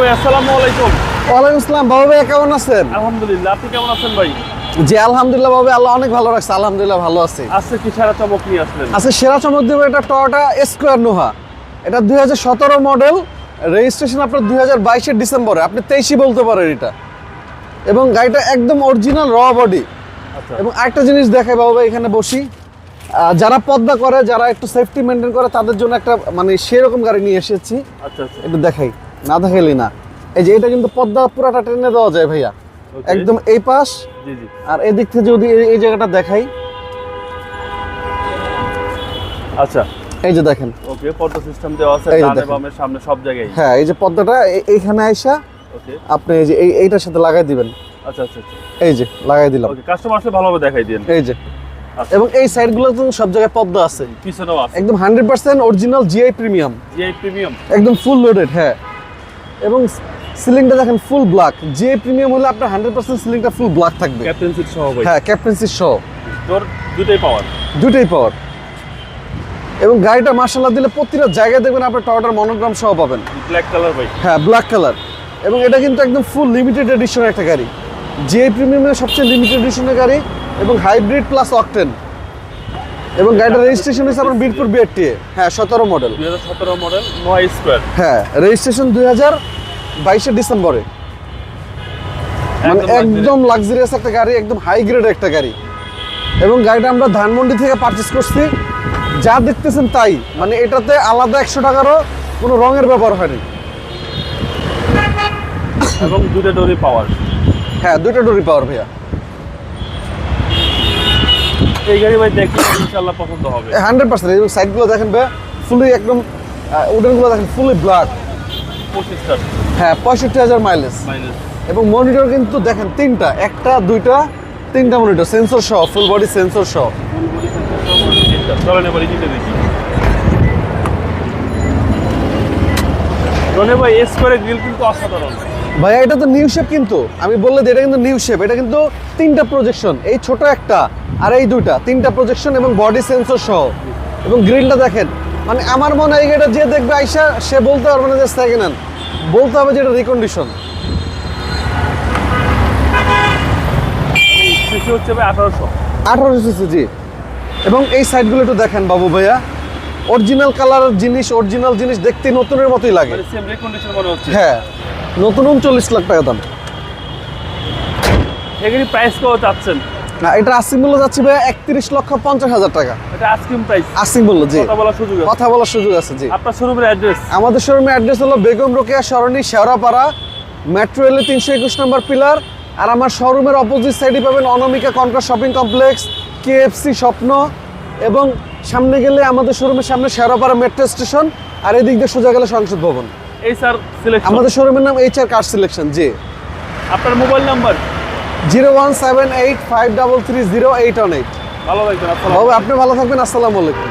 ভাই আসসালামু আলাইকুম। ওয়ালাইকুম আসসালাম। বাবু ভাই কেমন আছেন? আলহামদুলিল্লাহ আপনি কেমন আছেন ভাই? জি আলহামদুলিল্লাহ বাবু আল্লাহ অনেক ভালো রাখছে। আলহামদুলিল্লাহ ভালো আছি। আজকে কি সারা চমক নিয়ে আসলেন? আচ্ছা সেরা চমক দেবো এটা টয়োটা স্কোয়ার নোহা। এটা দুই মডেল রেজিস্ট্রেশন আপনার দুই হাজার বাইশের ডিসেম্বরে। আপনি তেইশই বলতে পারেন এটা। এবং গাড়িটা একদম অরিজিনাল র বডি আচ্ছা। এবং আরেকটা জিনিস দেখাই বাবু এখানে বসি। যারা পদ্মা করে যারা একটু সেফটি মেনটেন করে তাদের জন্য একটা মানে সেরকম গাড়ি নিয়ে এসেছি। আচ্ছা আচ্ছা। একটু দেখাই। না দেখাইলি না। এই যে এটা কিন্তু পদ্মা পুরাটা ট্রেনে দেওয়া যায় ভাইয়া। একদম এই পাশ আর এদিক থেকে যদি এই- জায়গাটা দেখাই। আচ্ছা। এই যে দেখেন। ওকে পর্দা সিস্টেম দেওয়া আছে ডানে বামে সামনে সব জায়গায়। হ্যাঁ এই যে পদ্মাটা এইখানে আইসা ওকে আপনি এই যে এই এইটার সাথে লাগাই দিবেন। আচ্ছা আচ্ছা আচ্ছা। এই যে লাগাই দিলাম। ওকে কাস্টমার আসলে ভালোভাবে দেখাই দিন এই যে। আচ্ছা। এবং এই সাইডগুলো তো সব জায়গায় পদ্মা আছে। পিছনেও আছে। একদম hundred percent original GI premium GI premium একদম ফুল লোডেড হ্যাঁ। এবং সিলিংটা দেখেন ফুল ব্ল্যাক জিআই প্রিমিয়াম হলে আপনার হান্ড্রেড পার্সেন্ট সিলিংটা ফুল ব্ল্যাক থাকবে। ক্যাপ্টেন সিট সহ হ্যাঁ ক্যাপ্টেন্সি সহ। দুটোই পাওয়ার দুটোই পাওয়ার এবং গাড়িটা মার্শাল্লাহ দিলে প্রতিটা জায়গায় দেখবেন আপনার টয়োটার মনোগ্রাম সহ পাবেন। ব্ল্যাক কালার ভাই। হ্যাঁ ব্ল্যাক কালার এবং এটা কিন্তু একদম ফুল লিমিটেড এডিশনের একটা গাড়ি। যে প্রিমিয়ামের সবচেয়ে লিমিটেড এডিশনের গাড়ি এবং হাইব্রিড প্লাস অকটেন এবং গাড়িটার রেজিস্ট্রেশন হয়েছে আপনার বীরপুর বিআরটি হ্যাঁ সতেরো মডেল দুই হাজার সতেরো মডেল নয় স্কোয়ার হ্যাঁ রেজিস্ট্রেশন দুই হাজার বাইশের ডিসেম্বরে। মানে একদম লাক্সারিয়াস একটা গাড়ি একদম হাই গ্রেড একটা গাড়ি। এবং গাড়িটা আমরা ধানমন্ডি থেকে পারচেস করছি। যা দেখতেছেন তাই। মানে এটাতে আলাদা একশো টাকারও কোনো রঙের ব্যাপার হয়নি। এবং দুটো ডোরি পাওয়ার হ্যাঁ দুটো ডোরি পাওয়ার ভাইয়া। এই গাড়ি ভাই দেখলে ইনশাআল্লাহ পছন্দ হবে। হান্ড্রেড পার্সেন্ট এবং সাইডগুলো দেখেন ভাইয়া ফুলি একদম উডেনগুলো দেখেন ফুলি ব্ল্যাক হ্যাঁ পঁয়ষট্টি হাজার মাইলেজ এবং মনিটর কিন্তু দেখেন তিনটা একটা দুইটা তিনটা মনিটর সেন্সর সহ ফুল বডি সেন্সর সহ। চলেন এবার ইজিতে দেখি। রনে ভাই এস করে গ্রিল কিন্তু অসাধারণ। ভাইয়া এটা তো নিউ শেপ কিন্তু। আমি বললে যে এটা কিন্তু নিউ শেপ এটা কিন্তু তিনটা প্রজেকশন এই ছোট একটা আর এই দুইটা তিনটা প্রজেকশন এবং বডি সেন্সর সহ। এবং গ্রিলটা দেখেন মানে আমার মনে হয় এটা যে দেখবে আইসা সে বলতে পারবে না যে সেকেন্ড হ্যান্ড বলতে হবে যে এটা রিকন্ডিশন হচ্ছে আঠারোশো। আঠারোশো সিসি জি। এবং এই সাইডগুলো একটু দেখেন বাবু ভাইয়া। অরিজিনাল কালারের জিনিস অরিজিনাল জিনিস দেখতে নতুনের মতোই লাগে। মানে হ্যাঁ। নতুন উনচল্লিশ লাখ টাকা দাম। এগুলি প্রাইস কত চাচ্ছেন? না এটা আসিং মূল্য যাচ্ছে ভাইয়া একত্রিশ লক্ষ পঞ্চাশ হাজার টাকা। এটা আইসক্রিম প্রাইস আসিং মূল্য জি। কথা বলার সুযোগ আছে। কথা বলার সুযোগ আছে জি। আপনার শোরুমের অ্যাড্রেস আমাদের শোরুমের অ্যাড্রেস হলো বেগম রোকেয়া সরণি শেওড়াপাড়া মেট্রো রেলের তিনশো একুশ নম্বর পিলার আর আমার শোরুমের অপোজিট সাইডে পাবেন Anamika Konka shopping complex KFC স্বপ্ন। এবং সামনে গেলে আমাদের শোরুমের সামনে শেওড়াপাড়া মেট্রো স্টেশন আর এদিক দিয়ে সোজা গেলে সংসদ ভবন। এই স্যার সিলেকশন আমাদের শোরুমের নাম এইচ আর কার সিলেকশন জি। আপনার mobile number? Zero one seven eight five double three zero eight one eight. ভালো থাকবেন আসসালাম আপনি ভালো থাকবেন আসসালামু আলাইকুম।